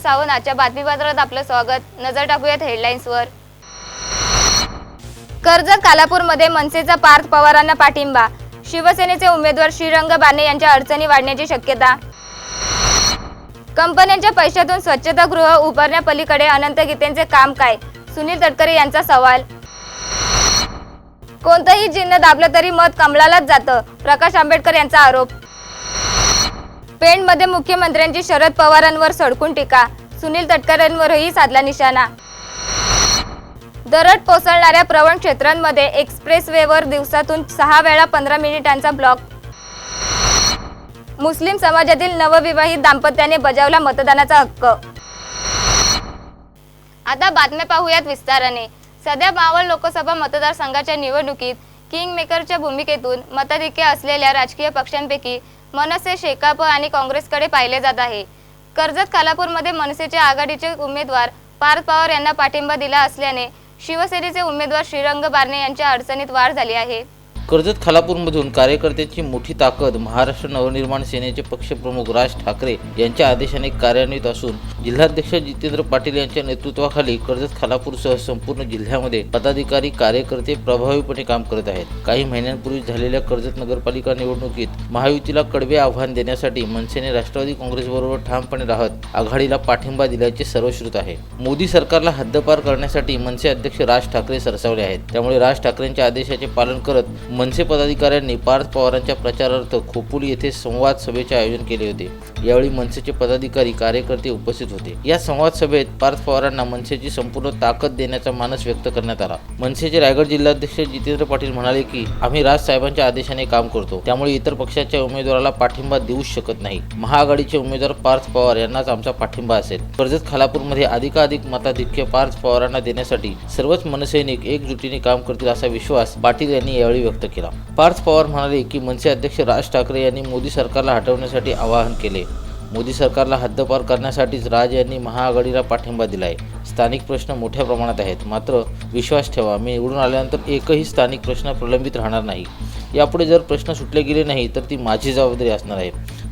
सावंत आजच्या बातमीपत्रात आपलं स्वागत. नजर टाकूयात हेडलाईन्सवर कर्जत कालापूरमध्ये मनसेचा पार्थ पवारांना पाठिंबा. शिवसेनेचे उमेदवार श्रीरंग बाने यांच्या अडचणी वाढण्याची शक्यता. कंपन्यांच्या पैशातून स्वच्छतागृह उभारण्यापलीकडे अनंत गीतेंचे काम काय? सुनील तटकरे यांचा सवाल. कोणतंही चिन्ह दाबलं तरी मत कमलालाच जातं प्रकाश आंबेडकर यांचा आरोप. पेणमध्ये मुख्यमंत्र्यांची शरद पवारांवर सडकून टीका. सुनील तटकरेंवरही साधला निशाणा. दरड कोसळणाऱ्या प्रवण क्षेत्रांमध्ये एक्सप्रेसवेवर दिवसातून सहा वेळा पंधरा मिनिटांचा ब्लॉक. मुस्लिम समाजातील नवविवाहित दाम्पत्याने बजावला मतदानाचा हक्क. आता बातम्या पाहूयात विस्ताराने. सध्या मावळ लोकसभा मतदारसंघाच्या निवडणुकीत किंग मेकरच्या भूमिकेतून मताधिक्य असलेल्या राजकीय पक्षांपैकी मनसे शेकाप आणि काँग्रेसकडे पाहिले जात आहे. कर्जत खालापूरमध्ये मनसेचे आघाडीचे उमेदवार पार्थ पवार यांना पाठिंबा दिला असल्याने शिवसेनेचे उमेदवार श्रीरंग बारणे यांच्या अडचणीत वाढ झाली आहे. कर्जत खालापूरमधून कार्यकर्त्यांची मोठी ताकद महाराष्ट्र नवनिर्माण सेनेचे पक्षप्रमुख राज ठाकरे यांच्या आदेशाने कार्यान्वित असून जिल्हाध्यक्ष जितेंद्र पाटील यांच्या नेतृत्वाखाली कर्जत खालापूरसह संपूर्ण जिल्ह्यामध्ये पदाधिकारी कार्यकर्ते प्रभावीपणे काम करत आहेत. काही महिन्यांपूर्वी झालेल्या कर्जत नगरपालिका निवडणुकीत महायुतीला कडवे आव्हान देण्यासाठी मनसेने राष्ट्रवादी काँग्रेसबरोबर ठामपणे राहत आघाडीला पाठिंबा दिल्याचे सर्वश्रुत आहे. मोदी सरकारला हद्दपार करण्यासाठी मनसे अध्यक्ष राज ठाकरे सरसावले आहेत. त्यामुळे राज ठाकरेंच्या आदेशाचे पालन करत मनसे पदाधिकाऱ्यांनी पार्थ पवारांच्या प्रचारार्थ खोपोली येथे संवाद सभेचे आयोजन केले होते. यावेळी मनसेचे पदाधिकारी कार्यकर्ते उपस्थित होते. या संवाद सभेत पार्थ पवारांना मनसेची संपूर्ण ताकद देण्याचा मानस व्यक्त करण्यात आला. मनसेचे रायगड जिल्हाध्यक्ष जितेंद्र पाटील म्हणाले की आम्ही राज साहेबांच्या आदेशाने काम करतो. त्यामुळे इतर पक्षाच्या उमेदवाराला पाठिंबा देऊच शकत नाही. महाआघाडीचे उमेदवार पार्थ पवार यांनाच आमचा पाठिंबा असेल. कर्जत खालापूरमध्ये अधिकाधिक मताधिक्य पार्थ पवारांना देण्यासाठी सर्वच मनसैनिक एकजुटीने काम करतील असा विश्वास पाटील यांनी यावेळी व्यक्त केला. पार्थ पवार म्हणाले की मनसे अध्यक्ष राज ठाकरे यांनी मोदी सरकारला हटवण्यासाठी आवाहन केले. मोदी सरकारला हद्दपार करण्यासाठीच राज यांनी महाआघाडीला पाठिंबा दिलाय. स्थानिक प्रश्न मोठ्या प्रमाणात आहेत. मात्र विश्वास ठेवा मी निवडून आल्यानंतर एकही स्थानिक प्रश्न प्रलंबित राहणार नाही. यापुढे जर प्रश्न सुटले गेले नाही तर ती माझी जबाबदारी असणार आहे.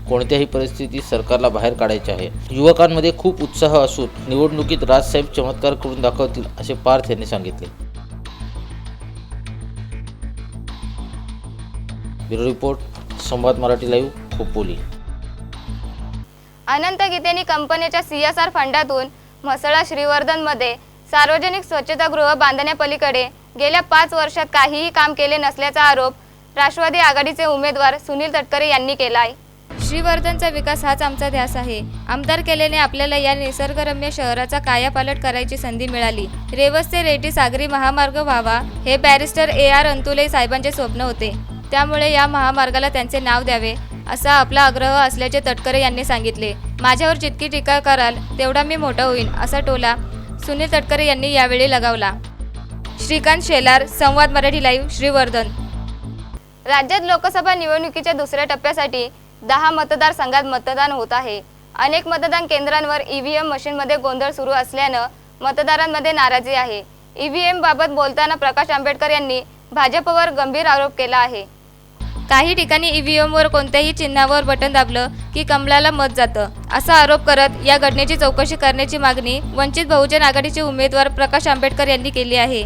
कोणत्याही परिस्थितीत सरकारला बाहेर काढायचे आहे. युवकांमध्ये खूप उत्साह असून निवडणुकीत राजसाहेब चमत्कार करून दाखवतील असे पार्थ यांनी सांगितले. Bureau report Samvad Marathi live Khopoli. Anant गीतेनी कंपनीच्या सी एस आर फंडातून म्हसळा श्रीवर्धनमध्ये सार्वजनिक स्वच्छतागृह बांधण्यापलीकडे गेल्या पाच वर्षात काहीही काम केले नसल्याचा आरोप राष्ट्रवादी आघाडीचे उमेदवार सुनील तटकरे यांनी केला आहे श्रीवर्धनचा विकास हाच आमचा ध्यास आहे. आमदार केल्याने आपल्याला या निसर्गरम्य शहराचा कायापालट करायची संधी मिळाली. रेवस ते रेटी सागरी महामार्ग व्हावा हे बॅरिस्टर ए आर अंतुले साहेबांचे स्वप्न होते. त्यामुळे या महामार्गाला त्यांचे नाव द्यावे असा आपला आग्रह असल्याचे तटकरे यांनी सांगितले. माझ्यावर जितकी टीका कराल तेवढा मी मोठा होईन असा टोला सुनील तटकरे यांनी यावेळी लगावला. श्रीकांत शेलार संवाद मराठी लाईव्ह श्रीवर्धन. राज्यात लोकसभा निवडणुकीच्या दुसऱ्या टप्प्यासाठी दहा मतदारसंघात मतदान होत आहे. अनेक मतदान केंद्रांवर ईव्हीएम मशीनमध्ये गोंधळ सुरू असल्यानं मतदारांमध्ये नाराजी आहे. ईव्हीएम बाबत बोलताना प्रकाश आंबेडकर यांनी भाजपवर गंभीर आरोप केला आहे. काही ठिकाणी ईव्हीएमवर कोणत्याही चिन्हावर बटन दाबलं की कमलाला मत जातं असा आरोप करत या घटनेची चौकशी करण्याची मागणी वंचित बहुजन आघाडीचे उमेदवार प्रकाश आंबेडकर यांनी केली आहे.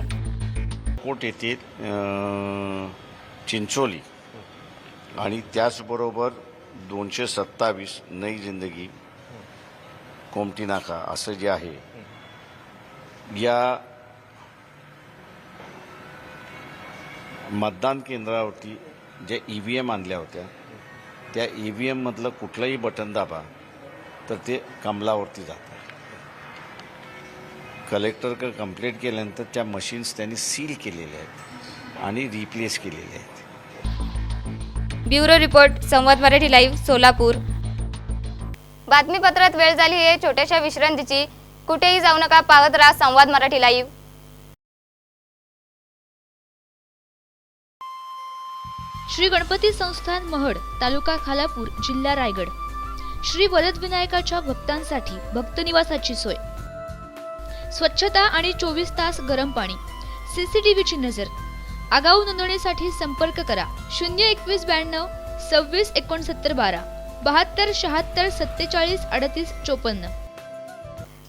कोट येथील चिंचोली आणि त्याचबरोबर दोनशे सत्तावीस नई जिंदगी कोमटी नाका असं जे आहे या मतदान केंद्रावरती ज्या ई व्ही एम आणल्या होत्या त्या ई व्ही एममधलं कुठलंही बटन दाबा तर ते कमलावरती जातं. कलेक्टरकडे कंप्लेंट केल्यानंतर त्या मशीन्स त्यांनी सील केलेल्या आहेत आणि रिप्लेस केलेल्या आहेत. Bureau report Samvad Marathi live Solapur. बातमीपत्रात वेळ झाली आहे छोट्याशा विश्रांतीची. कुठेही जाऊ नका पावत राहा संवाद मराठी लाईव्ह श्री गणपती संस्थान महड तालुका खालापूर जिल्हा रायगड. श्री वरदविनायकाच्या भक्तांसाठी भक्तनिवासाची सोय. स्वच्छता आणि चोवीस तास गरम पाणी. सीसीटीव्हीची नजर. आगाऊ नोंदणीसाठी संपर्क करा. शून्य एकवीस ब्याण्णव सव्वीस एकोणसत्तर बारा. बहात्तर शहात्तर सत्तेचाळीस अडतीस चोपन्न.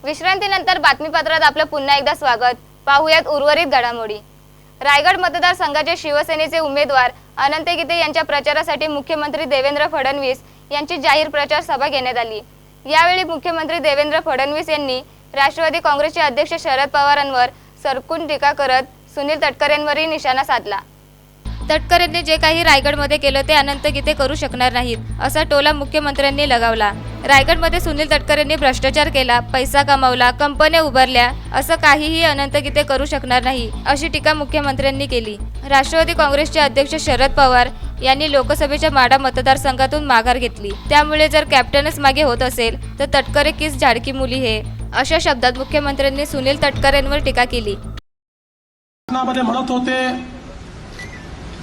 विश्रांतीनंतर बातमीपत्रात आपलं पुन्हा एकदा स्वागत. पाहुयात उर्वरित घडामोडी. रायगड मतदारसंघाचे शिवसेनेचे उमेदवार अनंत गीते यांच्या प्रचारासाठी मुख्यमंत्री देवेंद्र फडणवीस यांची जाहीर प्रचार सभा घेण्यात आली. यावेळी मुख्यमंत्री देवेंद्र फडणवीस यांनी राष्ट्रवादी काँग्रेसचे अध्यक्ष शरद पवारांवर सरकून टीका करत सुनील तटकरेंवरही निशाणा साधला. तटकरेंनी जे काही रायगडमध्ये केलं ते अनंत गीते करू शकणार नाहीत असा टोला मुख्यमंत्र्यांनी लगावला. रायगडमध्ये सुनील तटकरेंनी भ्रष्टाचार केला पैसा कमावला कंपन्या उभारल्या असं काहीही अनंत गीते करू शकणार नाही अशी टीका मुख्यमंत्र्यांनी केली. राष्ट्रवादी काँग्रेसचे अध्यक्ष शरद पवार यांनी लोकसभेच्या माडा मतदारसंघातून माघार घेतली. त्यामुळे जर कॅप्टनच मागे होत असेल तर तटकरे किस झाडकी मुली हे? अशा शब्दात मुख्यमंत्र्यांनी सुनील तटकरेंवर टीका केली. म्हणत होते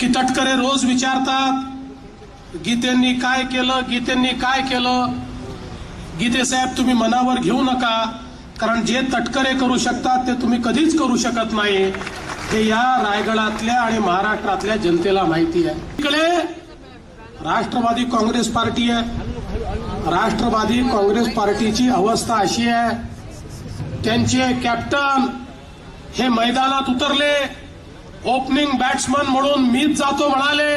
की तटकरे रोज विचारतात गीतेंनी काय केलं गीतेंनी काय केलं? गीते साहेब तुम्ही मनावर घेऊ नका कारण जे तटकरे करू शकतात ते तुम्ही कधीच करू शकत नाही. हे या रायगडातल्या आणि महाराष्ट्रातल्या जनतेला माहिती आहे. इकडे राष्ट्रवादी काँग्रेस पार्टी आहे. राष्ट्रवादी काँग्रेस पार्टीची अवस्था अशी आहे. त्यांचे कॅप्टन हे मैदानात उतरले. ओपनिंग बॅट्समन म्हणून मीच जातो म्हणाले.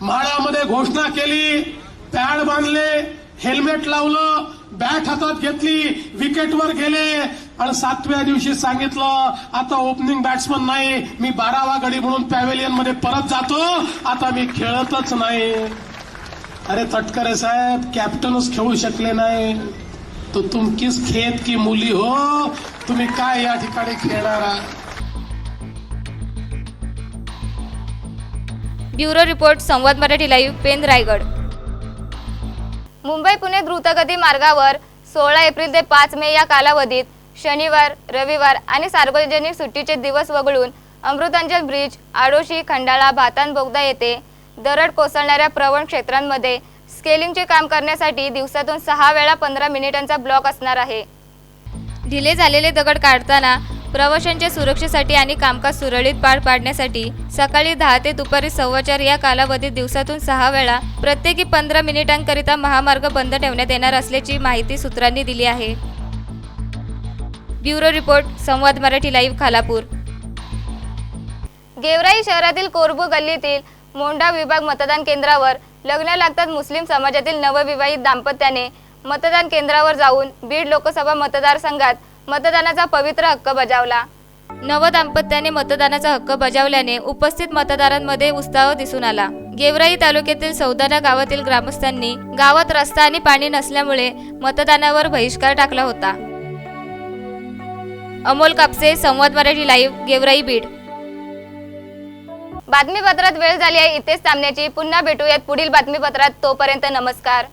म्हाळामध्ये घोषणा केली. पॅड बांधले. हेल्मेट लावलं. बॅट हातात घेतली विकेटवर गेले. आणि सातव्या दिवशी सांगितलं आता ओपनिंग बॅट्समन नाही मी बारावा गडी म्हणून पॅव्हेलियनमध्ये परत जातो आता मी खेळतच नाही. अरे तटकरे साहेब कॅप्टनच खेळू शकले नाही. तो तुम किस खेत की मुली हो तुम्ही काय या ठिकाणी खेळणार आहात? Bureau report Samvad Marathi live Pen Raigad. Mumbai Pune द्रुतगती मार्गावर सोळा एप्रिल ते पाच मे या कालावधीत शनिवार रविवार आणि सार्वजनिक सुट्टीचे दिवस वगळून अमृतांचल ब्रिज आडोशी खंडाळा भातान बोगदा येथे दरड कोसळणाऱ्या प्रवण क्षेत्रांमध्ये स्केलिंगचे काम करण्यासाठी दिवसातून सहा वेळा पंधरा मिनिटांचा ब्लॉक असणार आहे. ढिले झालेले दगड काढताना प्रवाशांच्या सुरक्षेसाठी आणि कामकाज सुरळीत पार पाडण्यासाठी सकाळी दहा ते दुपारी सव्वा चार या कालावधीत दिवसातून सहा वेळा प्रत्येकी पंधरा मिनिटांकरिता महामार्ग बंद ठेवण्यात येणार असल्याची माहिती सूत्रांनी दिली आहे. Bureau report Samvad Marathi live Khalapur. Georai शहरातील कोरबू गल्लीतील मोंढा विभाग मतदान केंद्रावर लग्न लागतात मुस्लिम समाजातील नवविवाहित दाम्पत्याने मतदान केंद्रावर जाऊन बीड लोकसभा मतदारसंघात मतदानाचा पवित्र हक्क बजावला. नवदाम्पत्याने मतदानाचा हक्क बजावल्याने उपस्थित मतदारांमध्ये उत्साह दिसून आला. गेवराई तालुक्यातील सौदाना गावातील ग्रामस्थांनी गावात रस्ता आणि पाणी नसल्यामुळे मतदानावर बहिष्कार टाकला होता. अमोल कापसे संवाद मराठी लाईव्ह गेवराई बीड. बातमीपत्रात वेळ झाली आहे इथेच थांबण्याची. पुन्हा भेटूयात पुढील बातमीपत्रात. तोपर्यंत नमस्कार.